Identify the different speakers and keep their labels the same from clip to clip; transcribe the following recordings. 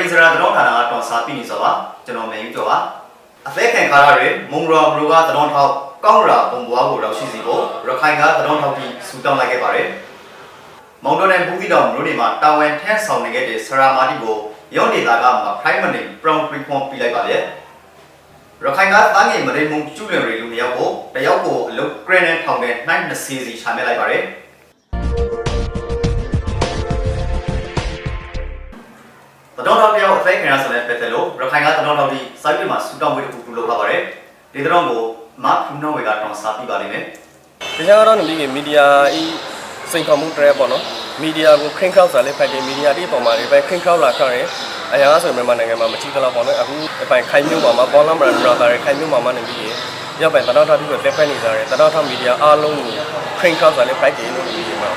Speaker 1: ရီဇရာသတင်းဌာနကတော်စားပြီးနေဆိုပါကျွန်တော်မယ်ယူတော့ပါအသက်ခံခါရတွေမုံရောမလိုကသတင်းထောက်ကောင်းရာပုံပွားကိုတော့ရှိစီဖို့ရခိုင်ကသတင်းထောက်ပြီးဆူတောင်းလိုက်ခဲ့ပါတယ်မောင်တော်နဲ့ပူသီတော်မျိုးတွေမှာတာဝန်ထမ်းဆောင်နေခဲ့တဲ့ဆရာမာတီကိုရုံးနေတာကမှဖိုင်မနေပရောင်ပရီခွန်ပြလိုက်ပါလေရခိုင်ကသားငယ်မရိမုံကျူလင်ရီလူမျိုးကိုတယောက်ကိုအလုတ်ဂရန်နဲ့ထောင်တဲ့နိုင်20စီရှာမြလိုက်ပါတယ် တတော်တော်တယောက်အသိခံရဆိုတဲ့ပတ်သက်လို့ရခိုင်ကတတော်တော်ဒီစိုက်ပြမှာဆူတောင်းဝေးတစ်ခုပြုလုပ်ထားပါတယ်ဒီတတော်ကိုမတ်ဖူနောဝေကတောင်းစားပြပါလိမ့်မယ်
Speaker 2: ဒီကြောင့်တော့ဒီမီဒီယာဤစိန်ခေါ်မှုတွေပေါ့နော်မီဒီယာကိုခရင်ခေါက်စားလေးဖတ်တယ်မီဒီယာဒီပုံမှာတွေပဲခရင်ခေါက်လာခေါက်တယ်အရာဆိုမြန်မာနိုင်ငံမှာမချိကလောက်ပေါ့နော်အခုအပိုင်ခိုင်မျိုးမှာပေါ်လမ်ဘရန်ဘရာတာတွေခိုင်မျိုးမှာမှနေပြီးရင်ရောက်ပိုင်တတော်တော်ဒီကိုတက်ဖက်နေကြတယ်တတော်တော်မီဒီယာအားလုံးကိုခရင်ခေါက်စားလေးဖတ်တယ်လို့ဒီမှာ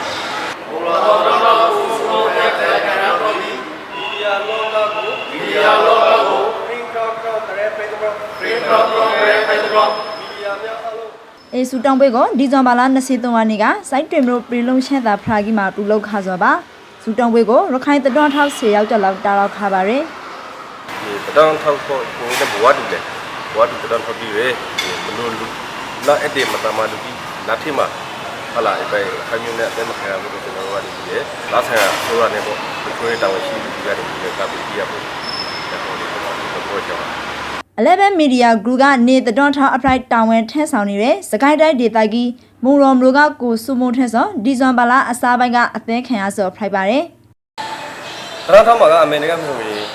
Speaker 2: မီဒီယာလောကကိုမီဒီ ယာလောကကိုခရင်ခေါက်ခေါက်တဲ့ဖက်တော့ခရင်ခေါက်ခေါက်တဲ့ဖက်တော့မီဒီယာများအားလုံး
Speaker 3: အေဆူတောင်ပွဲကိုဒီဇွန်ဘာလ23ရက်နေ့ကစိုက်တွင်မလို့ပြည်လုံးရှက်တာဖရာကြီးမှာတူလောက်ခါစောပါစူတောင်ပွဲကိုရခိုင်တတော်ထောက်10ရောက်တက်လောက်တာလောက်ခါပါရယ်
Speaker 2: ဒီတတော်ထောက်ဖို့ကိုလည်းဘဝတူတယ်ဘဝတူတတော်ထောက်ပြီးပဲမလို့လူနောက်အဲ့ဒီမတမလူကြီးနာထိမှာဟာလာအဲ့ပဲခိုင်မြုံနဲ့အသက်မခံရဘူးလို့ကျွန်တော်တို့ကဒီလေလာဆန်ကဆိုရနေပေါ့ဒီကိုတောင်းရှိလူကြီးကနေပြီးကပ်ပြီးရဖို့ဒါပေါ်ဒီ ပေါ်ချောင်း
Speaker 3: 11 Media Group ကနေတတော်ထောက် apply တာဝန်ထမ်းဆောင်နေတဲ့စကိုင်းတိုင်းဒေသကြီးမုံရောမလို့ကကိုစုမုံထက်စောဒီဇွန်ဘာလအစားပိုင်းကအသင်းခံရစောဖိုက်ပါရယ်
Speaker 2: တတော်ထောက်မှာကအမေရိကန်မျိုးကြီး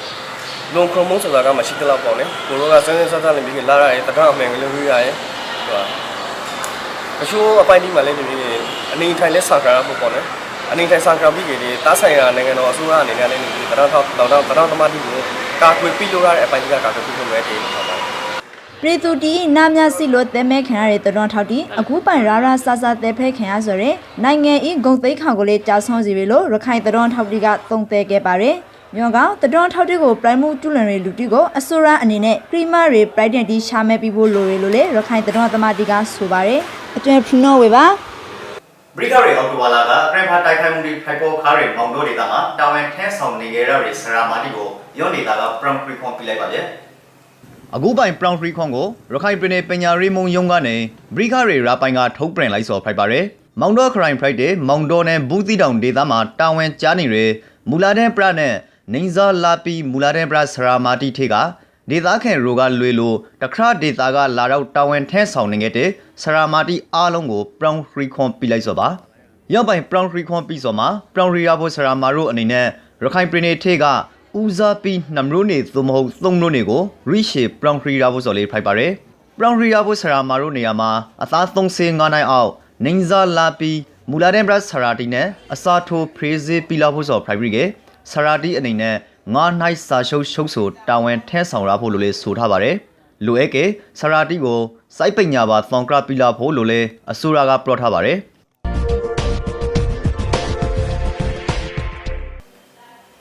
Speaker 2: လုံခုံမုန်းဆိုတာကမရှိတော့ပေါ့လေကိုရောကစန်းစန်းဆက်ဆက်လေးပြီးလာရတယ်တတော်အမေကလေးပြီးရတယ်ဟိုအချိုးအပိုင်းဒီမှာလည်းဒီအနေထိုင်လဲဆာကရာပေါ့ပေါ့လေအနေထိုင်ဆာကရာပြီးကြတယ်တားဆိုင်ရာနိုင်ငံတော်အစိုးရအနေနဲ့လည်းဒီတတော်ထောက်တော်တော်တော်တော်မတိကို ကာကွယ်ပြီးလို့ရတဲ့အပိုင်းဒီကကာကွယ်ပြီးလို့မဲ့တယ်ပေါ့ပါ
Speaker 3: ပြည်သူတီနာမြစီလို့တဲမဲခံရတဲ့တတော်ထောက်တီအခုပိုင်ရာရာဆာဆာတဲဖဲခံရဆိုရင်နိုင်ငံဤဂုံသိမ်းခေါင်ကိုလေးကြာဆုံးစီပြီလို့ရခိုင်တတော်ထောက်တီကသုံးသဲခဲ့ပါတယ်။မြောကတတော်ထောက်တီကိုပရိုင်မူတူလန်ရီလူတီကိုအစိုးရအနေနဲ့ပရီမာရီပရိုက်ဒန်တီရှာမဲ့ပြီးဖို့လိုရလို့လေရခိုင်တတော်သမားတီကဆိုပါတယ်။အတွင်ဖရနိုဝေပါ
Speaker 1: ဘရိကရီအော်တိုဝါလာကဂရန်ဖာတိုက်ခိုက်မှုတွေဖိုက်ပေါ်ခါရီမောင်တို့ဒေသမှာတာဝန်ထမ်းဆောင်နေကြတဲ့ဆရာမာတီကိုရုံးနေတာကပရောင်ပရီခွန်ပြလိုက်ပါလေအခုပိုင်ပရောင်ဖရီခွန်ကိုရခိုင်ပြည်နယ်ပညာရေးမုံယုံကနေဘရိကရီရာပိုင်ကထုတ်ပြန်လိုက်စော်ဖိုက်ပါရယ်မောင်တော်ခရိုင်ဖရိုက်တဲ့မောင်တော်နဲ့ဘူးသီတောင်ဒေသမှာတာဝန်ကြားနေရမူလာတဲ့ပရနဲ့နေဇာလာပီမူလာတဲ့ပရဆရာမာတီထေက ဒေသခံရိုကလွေလိုတခရဒေသကလာတော့တာဝန်ထဲဆောင်နေခဲ့တဲ့ဆရာမာတီအားလုံးကိုပရောင်ဖရီခွန်ပြလိုက်စော်ပါရောက်ပိုင်ပရောင်ရီခွန်ပြီးစော်မှာပရောင်ရီယာဖို့ဆရာမာတို့အနေနဲ့ရခိုင်ပြည်နယ်ထေကဦးစားပြီးနှမလို့နေသို့မဟုတ်သုံးလို့နေကိုရိရှေပရောင်ရီယာဖို့စော်လေးဖိုက်ပါရယ်ပရောင်ရီယာဖို့ဆရာမာတို့နေရာမှာအသား35နိုင်အောင်နင်းဇာလာပီမူလာဒန်ဘရတ်ဆရာတီနဲ့အစာထိုးဖရေးဇေပီလာဖို့စော်ဖိုက်ပြီးကဆရာတီအနေနဲ့ ငါးနိုင်စာရှုပ်ရှုပ်ဆိုတာဝန်ထဲဆောင်ရဖို့လိုလေးဆိုထားပါတယ်လိုအပ်ကဆရာတီကိုစိုက်ပညာပါသောင်ကရပီလာဖို့လိုလေးအစိုးရကပလော့ထားပါတယ်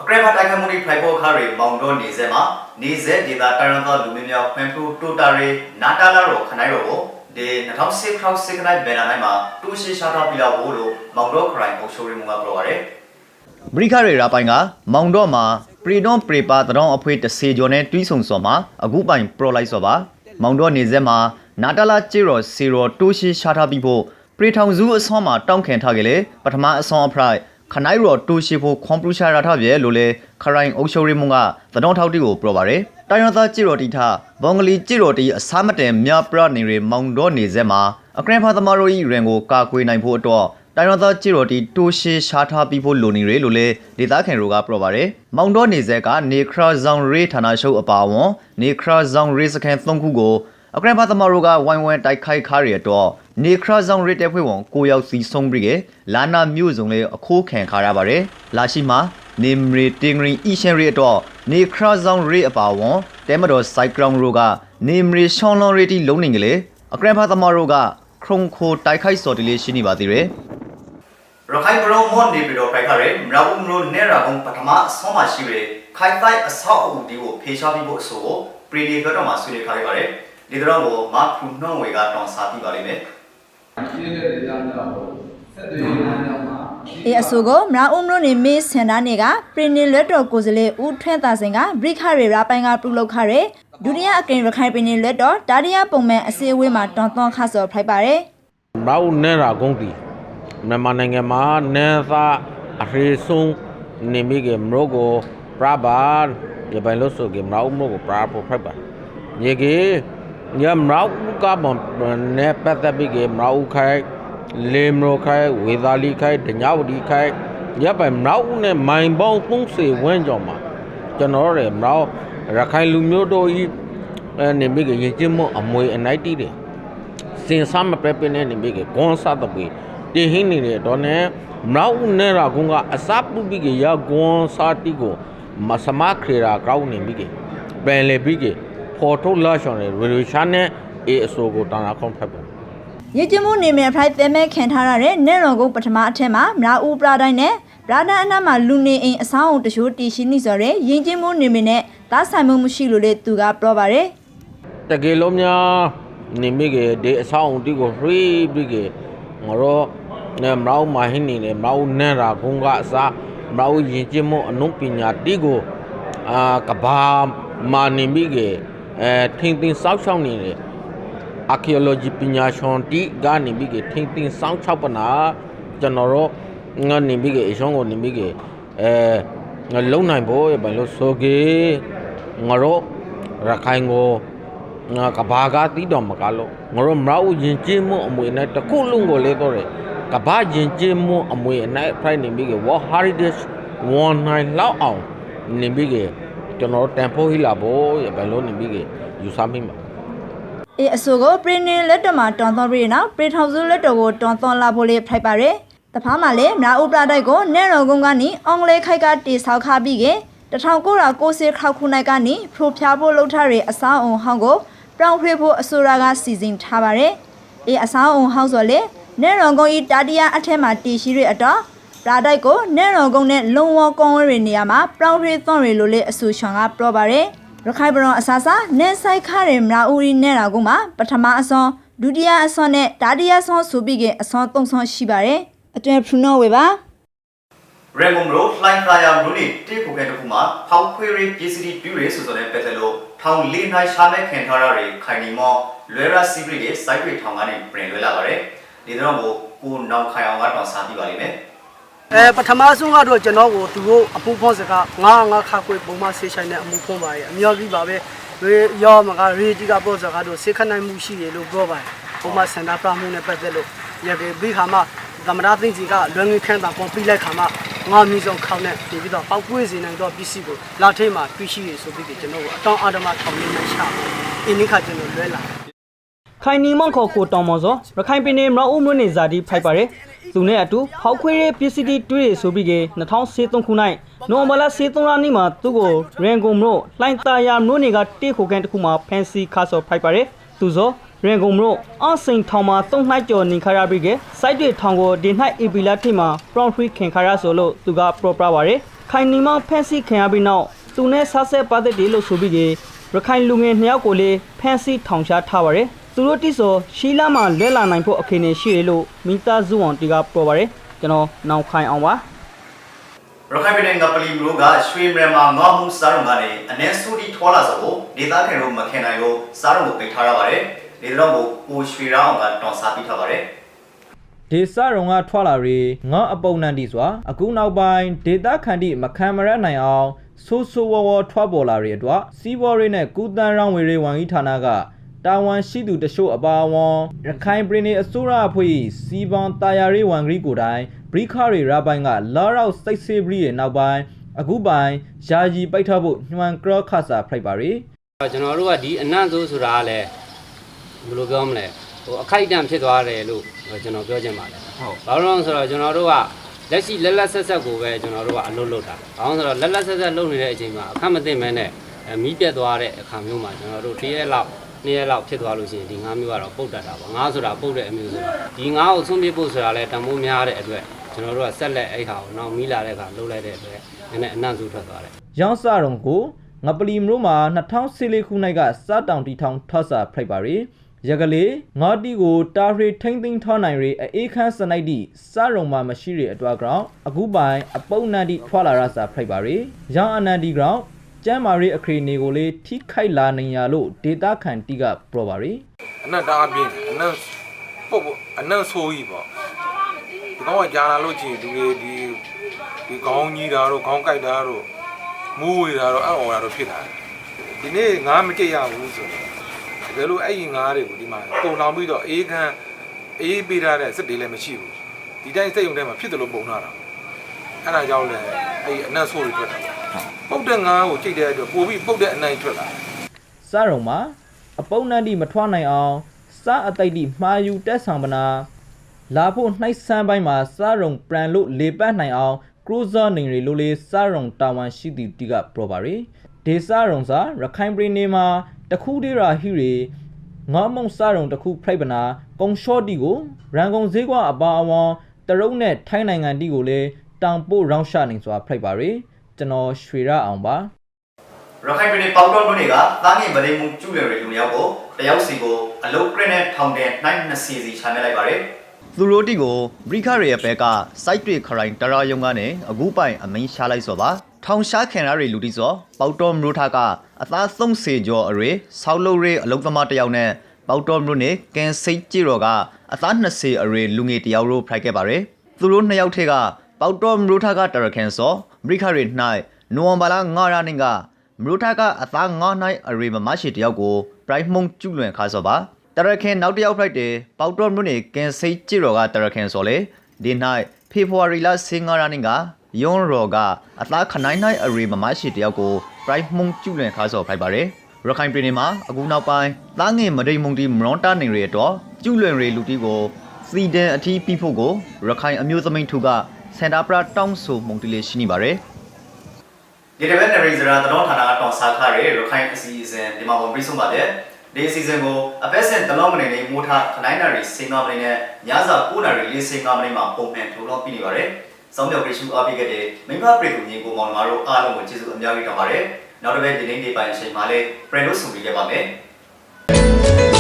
Speaker 1: အကရမတိုက်ခတ်မှုတွေဖိုက်ပေါ်ခါရီမောင်တော်နေစဲမှာနေစဲဒေတာတရန်သောလူမျိုးများဖွံ့ဖြိုးတိုးတာရီနာတာလာရောခနိုင်ရောကိုဒီ2006ခေါက်စစ်ကနိုင်ဘယ်နာနိုင်မှာတူရှိရှာတော့ပြလောက်လို့မောင်တော်ခရိုင်အုပ်ချုပ်ရေးမှူးကပြောပါတယ်ဘရိခရီရာပိုင်ကမောင်တော်မှာ ပရီဒွန်ပရီပါတရောင်းအဖွေးတစ်စေကျော်နဲ့တွီးဆုံစော်မှာအခုပိုင်ပရိုလိုက်စော်ပါမောင်တော်နေစဲမှာနာတာလာချေရောစီရောတူရှိရှာထားပြီးဖို့ပရီထောင်စုအစွမ်းမှာတောင်းခံထားကြလေပထမအစွမ်းအဖရိုက်ခနိုင်ရောတူရှိဖို့ကွန်ပျူတာရထားပြဲလို့လေခရိုင်အုပ်ချုပ်ရေးမှူးကသတော်ထောက်တီကိုပြောပါတယ်တိုင်ရသားကြည်တော်တီထဘောင်္ဂလီကြည်တော်တီအစားမတန်မြပရနေရမောင်တော်နေစဲမှာအကရန်ဖာသမားတို့ဤရင်ကိုကာကွယ်နိုင်ဖို့အတွက် တိုင်ရသားကြည်တော်တီတူရှိရှားထားပြီးဖို့လိုနေရလို့လေဒေသခံတို့ကပြောပါတယ်မောင်တော်နေစဲကနေခရာဇောင်ရေးဌာနရှုပ်အပါဝန်နေခရာဇောင်ရေးစခန်း၃ခုကိုအကရန်ဖာသမားတို့ကဝိုင်းဝန်းတိုက်ခိုက်ခါရရတော့နေခရာဇောင်ရတဲ့ဖွဲ့ဝင်ကိုရောက်စီဆုံးပြီးကလာနာမြို့စုံလေးအခိုးခံခါရပါတယ်လာရှိမှာနေမရီတင်ဂရီအီရှန်ရီတော့နေခရာဇောင်ရအပါဝန်တဲမတော်စိုက်ကရောင်ရိုကနေမရီရှောင်းလွန်ရီတီလုံးနေကလေးအကရန်ဖာသမားတို့ကခရုံခိုတိုက်ခိုက်စော်တီလေးရှိနေပါသေးတယ် ရခိုင်ဘရုံမော့နေပြီးတော့ဖိုက်ခရဲမရဘူးမလို့နေရာကောင်ပထမအဆုံးမရှိရခိုင်တိုင်းအဆောက်အဦဒီကိုဖေရှားပြီးဖို့အဆိုကိုပရီဒီကတော့မှဆွေးနွေးထားရပါတယ်ဒီတော့ကိုမဖူနှောင်းဝေကတောင်းစားပြပါလိမ့်မယ်
Speaker 4: ရှိတဲ့ဒေသများကိုဆက်သွယ်ရေးလမ်းကြောင်းမှာ
Speaker 3: အေးအဆိုကိုမရာဦးမလို့နေမေးစင်တာနေကပရင်နင်လွတ်တော်ကိုယ်စလေဦးထွန်းသာစင်ကဘရိခရေရာပိုင်းကပြုလုပ်ခရဲဒုတိယအကင်ရခိုင်ပင်နင်လွတ်တော်တာရီယာပုံမှန်အစည်းအဝေးမှာတွန်တွန်ခါစော်ဖိုက်ပါတယ်
Speaker 4: မရောက်နဲတာကုန်းတီ မြန်မာနိုင်ငံမှာနဲသာအရေဆုံးနေမိကမရောကိုပရဘာရပိုင်လို့ဆိုကမရောက်မရောကိုပရာဖို့ဖိုက်ပါညေကေညမရောကမနဲပတ်သက်ပြီးကမရောက်ခိုင်လေမရောခိုင်ဝေသာလီခိုင်ဒညဝတီခိုင်ရပိုင်မရောက်နဲ့မိုင်ပေါင်း30ဝန်းကျော်မှာကျွန်တော်တို့မရောက်ရခိုင်လူမျိုးတို့ဤနေမိကရင်ကျင်းမအမွေအနိုင်တီးတယ်စင်ဆမ်းမပဲပင်းနေနေမိကဂွန်စားတပွေ တင်ဟင်းနေတဲ့တော့နဲ့မရောက်နေရာကုန်းကအစပုပိကရဂွန်စားတီကိုမစမခရေရာကောင်းနေမိကပန်လေပိကဖော်ထုတ်လာရှောင်းနေရေရီရှာနဲ့အေအဆိုကိုတာနာခွန်ဖက်ပါ
Speaker 3: ရည်ကျမှုနေမယ်ဖိုက်သဲမဲခံထားရတဲ့နေရော်ကုန်းပထမအထက်မှာမရာဦးပရာတိုင်းနဲ့ပရာဒန်အနားမှာလူနေအိမ်အဆောင်အုံတချို့တီရှိနေဆိုရဲရင်ကျမှုနေမယ်နဲ့သားဆိုင်မှုမရှိလို့လေသူကပြောပါတယ်
Speaker 4: တကယ်လို့များနေမိကဒီအဆောင်တီကိုဖရီပိကငရောနေ မရောက်မဟင်းနေတယ်မရောက်နေရာကုန်းကအစားမရောက်ရင်ကျင်းမအနုပညာတီကိုအာကဘာမာနေမိကအဲထင်းထင်းစောက်ရှောက်နေတယ် archaeology ပညာရှင်တီကနေပြီးကထင်းထင်းစောင်းချောက်ပနာကျွန်တော်တို့ငါနေပြီးကအရှောင်းကိုနေပြီးကအဲငါလုံနိုင်ဖို့ရပါလို့ဆိုကေငါတို့ရခိုင်ကိုငါကဘာကတီးတော်မကလို့ငါတို့မရောက်ရင်ကျင်းမှုအမွေနဲ့တခုလုံးကိုလဲတော့တယ် ကဘာရင်ကျင်းမှုအမွေအနိုင်ဖိုင်နေပြီးက World Heritage 1 9လောက်အောင်နေပြီးကကျွန်တော်တန်ဖိုးဟိလာဖို့ရပါလို့နေပြီးကယူဆမိမှာ
Speaker 3: အေးအဆိုကိုပရင်နင်လက်တော်မှာတွန်သွန်ပြီးနောက်ပရိထောင်စုလက်တော်ကိုတွန်သွန်လာဖို့လေးဖိုက်ပါတယ်။တဖားမှာလည်းမနာဥပလာတိုက်ကိုနဲရော်ကုန်းကနေအင်္ဂလိပ်ခိုက်ကတေဆောက်ခပြီးက1990ခောက်ခုနိုင်ကနေဖရိုဖျားဖို့လှုပ်ထားတဲ့အဆောင်အုံဟောင်းကိုပြောင်းရွှေ့ဖို့အဆိုရာကစီစဉ်ထားပါတယ်။အေးအဆောင်အုံဟောင်းဆိုလေ နဲရော်ကုန်းဤတာတီယာအထက်မှာတည်ရှိရအတော့ပရာတိုက်ကိုနဲရော်ကုန်းနဲ့လုံဝကောင်းဝဲတွေနေရာမှာပြောင်းရွှေ့သွန်ရလို့လေအဆိုရှောင်းကပြောပါတယ်။ရခိုင်ပရောင်အစားစားနန်းဆိုင်ခရဲမရာဦးရီနဲ့တာကုမှာပထမအစွန်ဒုတိယအစွန်နဲ့တတိယအစွန်ဆိုပြီးကအစွန်၃စွန်ရှိပါတယ်အတွင်ဖရူနိုဝေပါ
Speaker 1: ရေမုံရိုလှိုင်းသာယာမလို့နေတေခုခဲတခုမှာဖောက်ခွေရေးပြည်စီတီတူရေးဆိုဆိုတဲ့ပတ်သက်လို့ထောင်လေးနိုင်ရှာမဲ့ခင်ထားရတဲ့ခိုင်နီမောလွယ်ရာစီပရိရဲ့စိုက်တွေထောင်ကနေပြင်လွယ်လာပါတယ် ဒီတော့ကိုကိုနောင်ခိုင်အောင်ကတော့စားပြပါလိမ့်မယ်
Speaker 5: အဲပထမဆုံးကတော့ကျွန်တော်ကိုသူတို့အပူဖုံးစကားငါငါခါခွေပုံမဆေးဆိုင်တဲ့အမှုဖုံးပါရဲ့အများကြီးပါပဲရေရောမကရေကြီးကပို့စကားတို့ဆေးခနိုင်မှုရှိတယ်လို့ပြောပါတယ်ပုံမစန္ဒပြမှုနဲ့ပတ်သက်လို့ရကေဘိခါမသမရသိန်းကြီးကလွန်ငင်းခန့်တာပုံပြီးလိုက်ခါမှငါမျိုးစုံခေါင်းနဲ့ပြီးတော့ပောက်ကွေးစေနိုင်တော့ပစ္စည်းကိုလာထိတ်မှာတွေ့ရှိရဆိုပြီးကျွန်တော်အတောင်းအာဓမထောင်နေမှရှာအင်းနိခါကျွန်တော်လွဲလာ
Speaker 6: ခိုင်နီမောင်ခေါ်ကိုတောင်မော်စောရခိုင်ပြည်နယ်မရအုံမြို့နယ်ဇာတိဖိုက်ပါတယ်သူနဲ့အတူဖောက်ခွေးရဲ့ပစ္စည်းတွေတွေ့ရဆိုပြီးက2013ခု၌နိုဝင်ဘာလ13ရက်နေ့မှာသူ့ကိုရန်ကုန်မြို့လှိုင်းသာယာမြို့နယ်ကတေခိုကန်တစ်ခုမှာဖန်စီခါဆော်ဖိုက်ပါတယ်သူစောရန်ကုန်မြို့အစိန်ထောင်မှာသုံးနှိုက်ကျော်နေခရပြီးကစိုက်တွေထောင်ကိုဒီနှိုက်အီပီလာထိပ်မှာ prompt free ခင်ခရဆိုလို့သူက pro ပြပါတယ်ခိုင်နီမောင်ဖန်စီခင်ရပြီးနောက်သူနဲ့ဆားဆက်ပတ်သက်တယ်လို့ဆိုပြီးကရခိုင်လူငယ်နှစ်ယောက်ကိုလည်းဖန်စီထောင်ချထားပါတယ် သူတို့တိစောရှီလာမှာလဲလာနိုင်ဖို့အခြေအနေရှိရလို့မိသားစုဝန်တီကပြောပါတယ်ကျွန်တော်နောင်ခိုင်အောင်ပါ
Speaker 1: ရခိုင်ပြည်နယ်ကပလီမျိုးကရွှေမြန်မာငေါမှုစားရုံကနေအနေစူတီထွာလာဆိုကိုဒေသခံတို့မခင်နိုင်လို့စားရုံကိုပိတ်ထားရပါတယ်ဒီတော့ကိုကိုရွှေရောင်းကတွန်စားပြထားပါတယ်
Speaker 7: ဒေသရုံကထွက်လာရီငေါအပုံနန်တီစွာအခုနောက်ပိုင်းဒေသခန္တီမခံမရနိုင်အောင်ဆိုးဆိုးဝါးဝါထွက်ပေါ်လာရီအတွက်စီးပွားရေးနဲ့ကုသန်းရောင်းဝယ်ရေးဝန်ကြီးဌာနက တာဝန်ရှိသူတချို့အပါအဝင်ရခိုင်ပြည်နယ်အစိုးရအဖွဲ့၏စီးပွားတာယာရေးဝန်ကြီးကိုယ်တိုင်ဘရိခရီရာပိုင်းကလာရောက်စိတ်ဆေးပြီးရဲ့နောက်ပိုင်းအခုပိုင်းယာယီပိတ်ထားဖို့ညွှန်ကရခါစာဖိုက်ပါရီ
Speaker 8: ကျွန်တော်တို့ကဒီအနတ်ဆိုးဆိုတာကလည်းဘယ်လိုပြောမလဲဟိုအခိုက်အတန့်ဖြစ်သွားတယ်လို့ကျွန်တော်ပြောချင်ပါတယ်ဟုတ်ဘာလို့လဲဆိုတော့ကျွန်တော်တို့ကလက်ရှိလက်လက်ဆက်ဆက်ကိုပဲကျွန်တော်တို့ကအလုပ်လုပ်တာဘာလို့ဆိုတော့လက်လက်ဆက်ဆက်လုပ်နေတဲ့အချိန်မှာအခက်မသိမဲနဲ့အဲမီးပြတ်သွားတဲ့အခါမျိုးမှာကျွန်တော်တို့တစ်ရက်လောက် နှစ်ရက်လောက်ဖြစ်သွားလို့ရှိရင်ဒီငါးမျိုးကတော့ပုတ်တတ်တာပေါ့ငါးဆိုတာပုတ်တဲ့အမျိုးဆိုတာဒီငါးကိုဆုံးပြဖို့ဆိုတာလဲတန်ဖိုးများတဲ့အတွက်ကျွန်တော်တို့ကဆက်လက်အဲ့ဟာကိုနောက်မီးလာတဲ့အခါလှုပ်လိုက်တဲ့အတွက်နည်းနည်းအနံ့ဆိုးထွက်သွားတယ်
Speaker 7: ရောင်းစားရုံကိုငပလီမြို့မှာ2014ခုနှစ်ကစတောင်တီထောင်ထဆာဖိုက်ပါရီရကလေးငါတီကိုတာရီထိမ့်သိမ်းထောနိုင်ရီအေးခန်းစနိုက်တီစရုံမှာမရှိရအတွက်ကြောင့်အခုပိုင်အပုံနန်တီထွာလာရစာဖိုက်ပါရီရောင်အနန်တီကြောင့် ကျမ်းမာရီအခရီနေကိုလေထိခိုက်လာနေရလို့ဒေတာခန်တီကပြောပါရီ
Speaker 9: အနက်တအားပြင်းတယ်အနက်ပုတ်ပုတ်အနက်ဆိုးကြီးပေါ့ဒီကောင်ကကြာလာလို့ချင်းဒီဒီဒီဒီခေါင်းကြီးတာတို့ခေါင်းကိုက်တာတို့မူးဝေတာတို့အံ့ဩတာတို့ဖြစ်လာတယ်ဒီနေ့ငါမကြည့်ရဘူးဆိုတော့တကယ်လို့အဲ့ဒီငါးတွေကိုဒီမှာပုံလောင်ပြီးတော့အေးခမ်းအေးပေးထားတဲ့စစ်တွေလည်းမရှိဘူးဒီတိုင်းစိတ်ုံထဲမှာဖြစ်တယ်လို့ပုံလာတာအဲ့ဒါကြောင့်လည်းအဲ့ဒီအနက်ဆိုးတွေထွက်တာ ပုတ်တဲ့ငါးကိုကြိတ်တဲ့အတွက်ပိုပြီးပုတ်တဲ့အနိုင်ထွက်လာတယ်
Speaker 7: စရုံမှာအပုံနန်တီမထွားနိုင်အောင်စအသိက်တီမှားယူတက်ဆောင်ပနာလာဖို့နှိုက်ဆန်းပိုင်းမှာစရုံပရန်လို့လေပတ်နိုင်အောင်ကရူဇာနေရီလိုလေးစရုံတာဝန်ရှိသူတီကပြောပါရီဒေစရုံစာရခိုင်ပြည်နယ်မှာတခုတည်းရာဟီရီငေါမုံစရုံတခုဖရိုက်ပနာကုံရှော့တီကိုရန်ကုန်ဈေးကွာအပါအဝန်တရုတ်နဲ့ထိုင်းနိုင်ငံတီကိုလည်းတောင်ပို့ရောင်းချနိုင်စွာဖရိုက်ပါရီ ကျွန်တော်ရွှေရအောင်ပါ
Speaker 1: ရခိုင်ပြည်နယ်ပေါတော်မြို့နယ်ကသားငယ်ဗလိမှုကျူလယ်ရီလူမျိုးကိုတယောက်စီကိုအလုတ်ကရနဲ့ထောင်တဲ့နိုင်နှစ်စီစီချမ်းမြလိုက်ပါတယ်သူတို့တီကိုဘရိခရီရဲ့ဘဲကစိုက်တွေခရိုင်တရာယုံကနေအခုပိုင်အမင်းရှားလိုက်စောပါထောင်ရှားခင်ရရီလူတီစောပေါတော်မြို့ထားကအသားသုံးစေကျော်အရေဆောက်လုပ်ရေးအလုတ်သမားတယောက်နဲ့ပေါတော်မြို့နယ်ကန်စိတ်ကြည်တော်ကအသား20အရေလူငယ်တယောက်တို့ဖိုက်ခဲ့ပါတယ်သူတို့နှစ်ယောက်ထက်က ပေါတော်မြို့ထားကတရခင်စောဘရိခရီ၌နိုဝင်ဘာလ9ရက်နေ့ကမရူထာကအသားငါးနိုင်အရေမမရှိတယောက်ကိုပရိုက်မုံကျူလွန်ခါစောပါတရခင်နောက်တစ်ယောက်ဖိုက်တယ်ပေါတော်မြို့နေကင်စိတ်ကြည့်တော်ကတရခင်စောလေဒီ၌ဖေဖော်ဝါရီလ15ရက်နေ့ကယွန်ရောကအသားခနိုင်နိုင်အရေမမရှိတယောက်ကိုပရိုက်မုံကျူလွန်ခါစောဖိုက်ပါတယ်ရခိုင်ပြည်နယ်မှာအခုနောက်ပိုင်းသားငယ်မဒိန်မုံတီမရွန်တာနေရတော့ကျူလွန်ရေလူတီကိုစီဒန်အထီးပြီးဖို့ကိုရခိုင်အမျိုးသမီးထုက စင်တာပရာတောင်းဆိုမုံတီလေးရှိနေပါတယ်ဒီတစ်ပတ်နရီဇရာတော်ဌာနကတောင်းစားထားတဲ့ရခိုင်အစီအစဉ်ဒီမှာဝင်ပြီးဆုံးပါတယ်ဒီအစီအစဉ်ကိုအပတ်စဉ်တလုံးမနေလေးမိုးထားခနိုင်နာရီစင်ကာမနီနဲ့ညစာ9နာရီလေးစင်ကာမနီမှာပုံမှန်ထုတ်လို့ပြီးနေပါတယ်။စောင်းမြောက်ပြေရှုအားပေးခဲ့တဲ့မိဘပရိသတ်ညီကိုမောင်နှမတို့အားလုံးကိုကျေးဇူးအများကြီးတင်ပါတယ်။နောက်တစ်ပတ်ဒီနေ့ဒီပိုင်းအချိန်မှာလည်း friend တို့ဆုံပြီးခဲ့ပါမယ်။